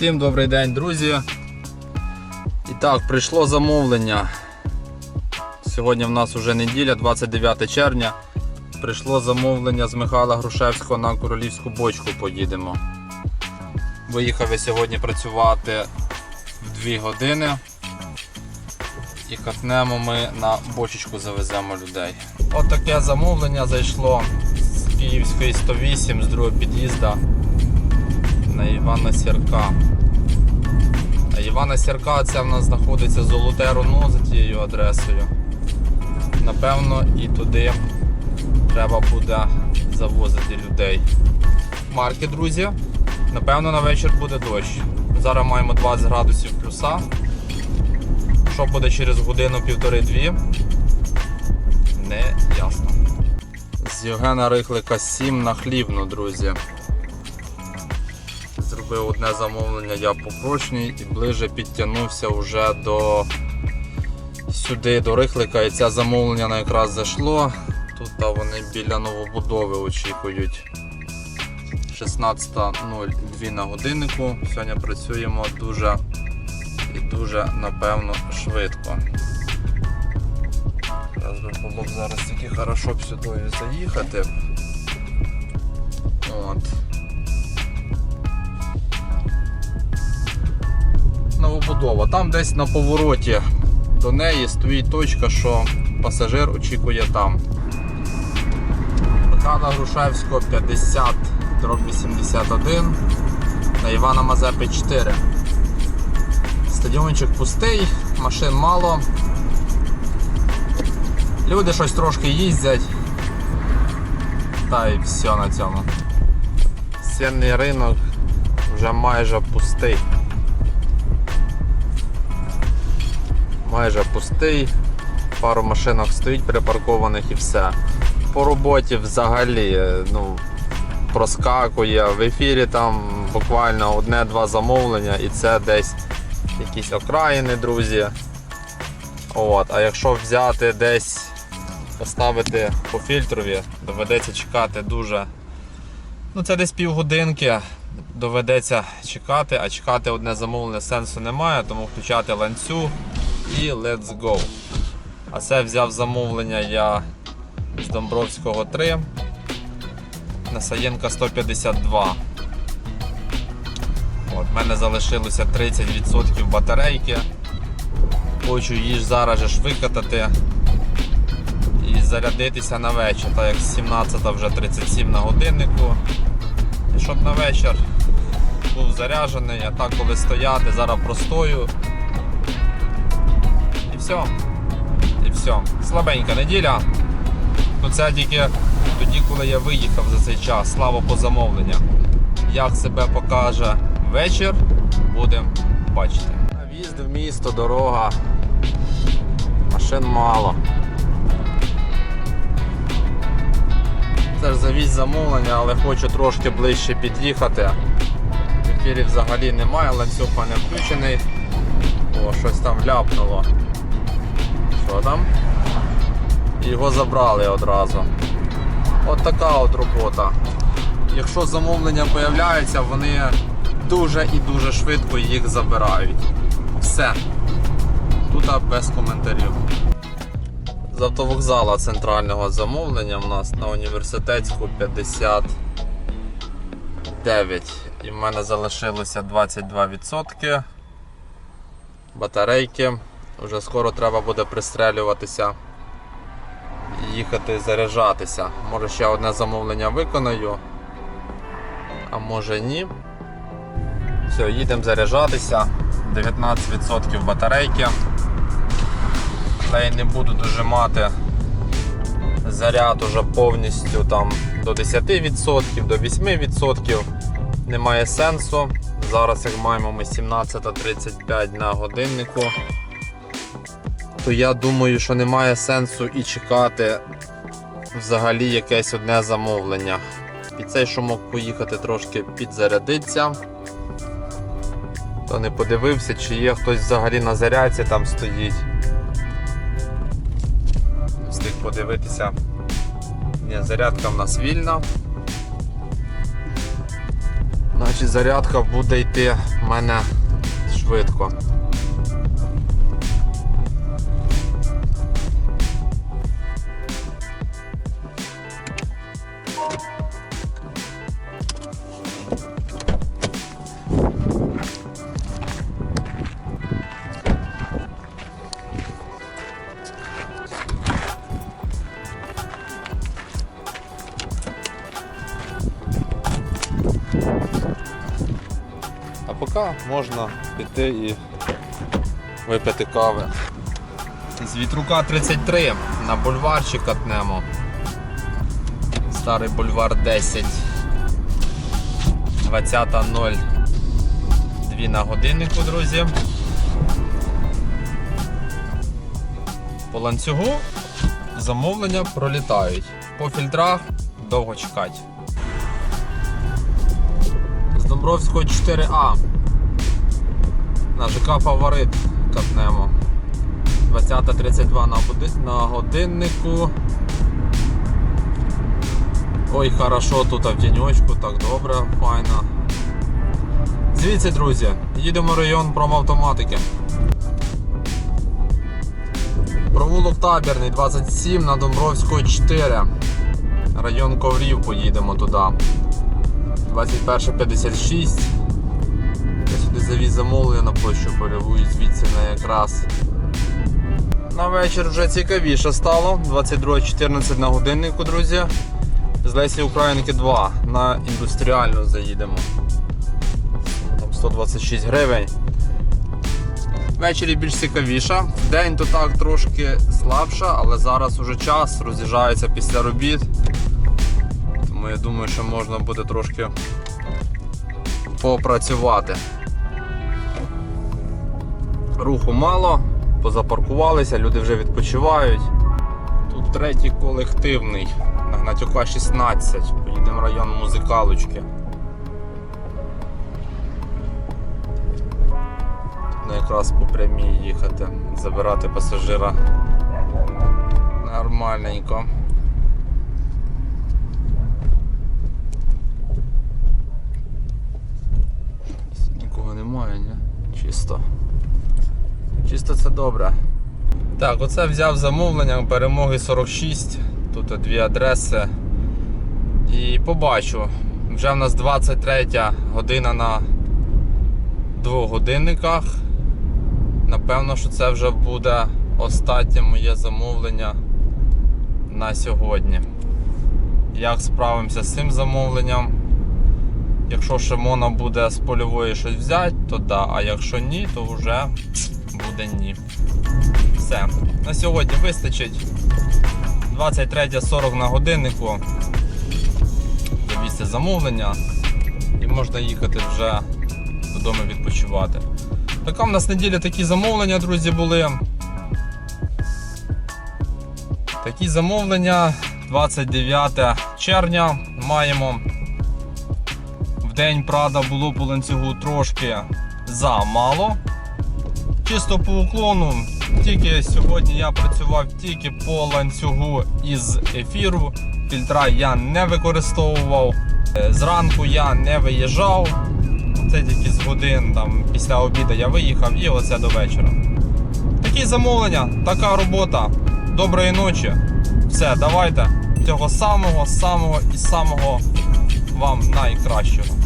Всім добрий день, друзі. І так, прийшло замовлення. Сьогодні в нас вже неділя, 29 червня. Прийшло замовлення з Михайла Грушевського на королівську бочку поїдемо. Виїхав я сьогодні працювати в 2 години. І катнемо ми на бочечку завеземо людей. От таке замовлення зайшло з Київської 108 з другого під'їзду на Івана Сірка. А Івана Сірка це в нас знаходиться Золоте Руно за тією адресою. Напевно, і туди треба буде завозити людей. Марки, друзі. Напевно, на вечір буде дощ. Зараз маємо 20 градусів плюса. Що буде через годину півтори-дві? Не ясно. З Євгена Рихлика 7 на хлібну, друзі. Зробив одне замовлення я по прочній і ближе підтягнувся вже до сюди, до Рихлика. І це замовлення на якраз зайшло. Тут а, вони біля новобудови очікують. 16.02 на годиннику. Сьогодні працюємо дуже і дуже напевно швидко. Якраз би було б зараз тільки хорошо б сюди заїхати. От. Новобудова. Там десь на повороті до неї стоїть точка, що пасажир очікує там. Михайла Грушевського 50 81 на Івана Мазепи 4. Стадіончик пустий, машин мало. Люди щось трошки їздять. Та і все на цьому. Сінний ринок вже майже пустий. Майже пустий, пару машинок стоїть припаркованих і все. По роботі взагалі е, ну, проскакує. В ефірі там буквально одне-два замовлення і це десь якісь окраїни, друзі. От. А якщо взяти десь поставити по фільтрові, доведеться чекати дуже. Ну Це десь півгодинки. Доведеться чекати, а чекати одне замовлення сенсу немає, тому включати ланцюг і let's go. А це взяв замовлення я з Домбровського 3 на Саєнка 152. От, в мене залишилося 30% батарейки. Хочу її зараз ж викатати і зарядитися на вечір, так як 17 вже 37 на годиннику. І щоб на вечір був заряджений, а так коли стояти, зараз простою все. І все. Слабенька неділя. Ну це тільки тоді, коли я виїхав за цей час. Слава по замовленням. Як себе покаже вечір, будемо бачити. В'їзд в місто, дорога. Машин мало. Це ж завіз замовлення, але хочу трошки ближче під'їхати. В ефірі взагалі немає, ланцюг не включений. О, щось там ляпнуло. Там? І його забрали одразу. От така от робота. Якщо замовлення з'являються, вони дуже і дуже швидко їх забирають. Все. Тут без коментарів. З автовокзала центрального замовлення в нас на університетську 59. І в мене залишилося 22% батарейки. Вже скоро треба буде пристрелюватися і їхати заряджатися. Може ще одне замовлення виконаю, а може ні. Все, їдемо заряджатися. 19% батарейки. Але я не буду дожимати заряд уже повністю там до 10%, до 8%. Немає сенсу. Зараз як маємо ми 17.35 на годиннику то я думаю, що немає сенсу і чекати взагалі якесь одне замовлення. І цей, мог поїхати трошки підзарядитися, то не подивився, чи є хтось взагалі на зарядці там стоїть. Встиг подивитися. Ні, зарядка в нас вільна. Значить, зарядка буде йти в мене швидко. А поки можна піти і випити кави. З вітрука 33 на бульварчик катнемо. Старий бульвар 10. 20.0. 2 на годиннику, друзі. По ланцюгу замовлення пролітають. По фільтрах довго чекати. З Домбровського 4А. На ЖК Фаворит катнемо. 20.32 на, на годиннику. Ой, хорошо тут в тіньочку, так добре, файно. Звідси, друзі, їдемо в район промавтоматики. Провулок Табірний 27 на Домбровського 4. Район Коврів поїдемо туди. 21.56. Я сюди завіз замовлення на площу польову і звідси на якраз. На вечір вже цікавіше стало. 22.14 на годиннику, друзі. З Лесі Українки 2 на індустріальну заїдемо. Там 126 гривень. Ввечері більш цікавіша. День то так трошки слабша, але зараз уже час роз'їжджається після робіт. Тому я думаю, що можна буде трошки попрацювати. Руху мало, позапаркувалися, люди вже відпочивають. Тут третій колективний, на Гнатюка 16, поїдемо в район музикалочки. Тут якраз по прямій їхати, забирати пасажира нормальненько. Нікого немає, ні? Чисто. Чисто це добре. Так, оце взяв замовлення перемоги 46. Тут дві адреси. І побачу. Вже в нас 23 година на двох годинниках. Напевно, що це вже буде останнє моє замовлення на сьогодні. Як справимося з цим замовленням? Якщо ще можна буде з польової щось взяти, то да, а якщо ні, то вже буде ні. Все. На сьогодні вистачить 23.40 на годиннику. Завісти замовлення і можна їхати вже додому відпочивати. Така в нас неділя такі замовлення, друзі, були. Такі замовлення 29 червня маємо. В день, правда, було по ланцюгу трошки замало. Чисто по уклону. Тільки сьогодні я працював тільки по ланцюгу із ефіру. Фільтра я не використовував. Е, Зранку я не виїжджав. Це тільки з годин там, після обіду я виїхав і оце до вечора. Такі замовлення, така робота. Доброї ночі. Все, давайте. Цього самого, самого і самого вам найкращого.